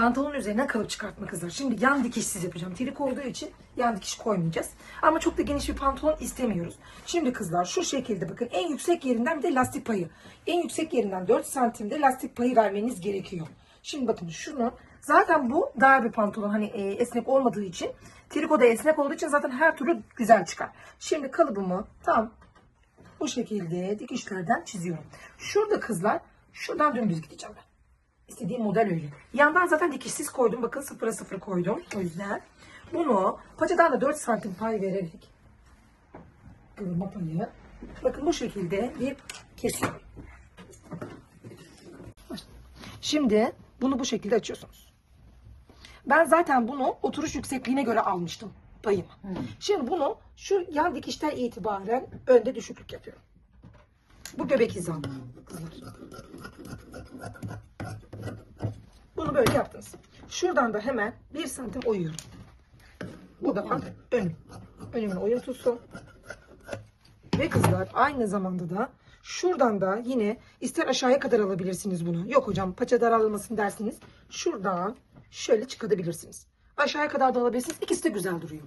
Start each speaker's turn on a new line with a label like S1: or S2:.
S1: Pantolonun üzerine kalıp çıkartma kızlar. Şimdi yan dikişsiz yapacağım. Triko olduğu için yan dikiş koymayacağız. Ama çok da geniş bir pantolon istemiyoruz. Şimdi kızlar şu şekilde bakın en yüksek yerinden bir de lastik payı. En yüksek yerinden 4 santimde lastik payı vermeniz gerekiyor. Şimdi bakın şunu zaten bu dar bir pantolon hani e, esnek olmadığı için triko da esnek olduğu için zaten her türlü güzel çıkar. Şimdi kalıbımı tam bu şekilde dikişlerden çiziyorum. Şurada kızlar şuradan dümdüz gideceğim ben. İstediğim model öyle. Yandan zaten dikişsiz koydum. Bakın sıfıra sıfır koydum. O yüzden bunu paçadan da 4 santim pay vererek kıvırma payı. Bakın bu şekilde bir kesiyorum. Şimdi bunu bu şekilde açıyorsunuz. Ben zaten bunu oturuş yüksekliğine göre almıştım payımı. Şimdi bunu şu yan dikişten itibaren önde düşüklük yapıyorum. Bu göbek hizam kızlar. Bunu böyle yaptınız. Şuradan da hemen bir santim oyuyorum. Bu da önüm. Önümün oyun tutsun. Ve kızlar aynı zamanda da şuradan da yine ister aşağıya kadar alabilirsiniz bunu. Yok hocam paça daralmasın dersiniz. Şuradan şöyle çıkartabilirsiniz. Aşağıya kadar da alabilirsiniz. İkisi de güzel duruyor.